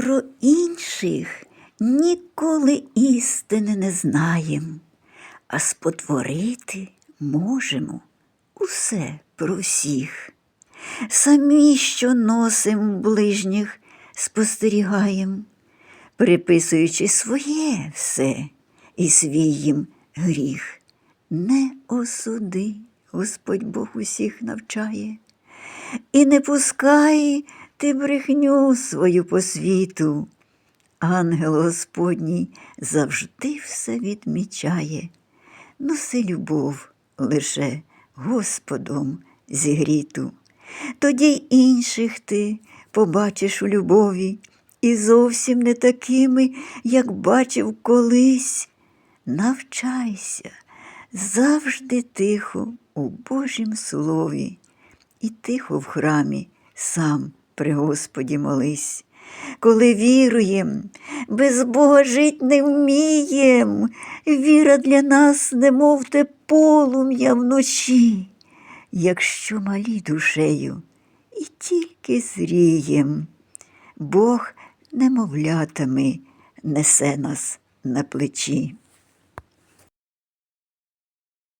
Про інших ніколи істини не знаєм, а спотворити можемо усе про всіх. Самі, що носим ближніх, спостерігаєм, приписуючи своє все і свій їм гріх. Не осуди, Господь Бог усіх навчає, і не пускай ти брехню свою по світу. Ангел Господній завжди все відмічає. Носи любов лише Господом зігріту. Тоді інших ти побачиш у любові, і зовсім не такими, як бачив колись. Навчайся завжди тихо у Божім слові, і тихо в храмі сам при Господі молись. Коли віруєм, без Бога жить не вмієм, віра для нас, немов те полум'я вночі, якщо малі душею і тільки зрієм, Бог немовлятами несе нас на плечі.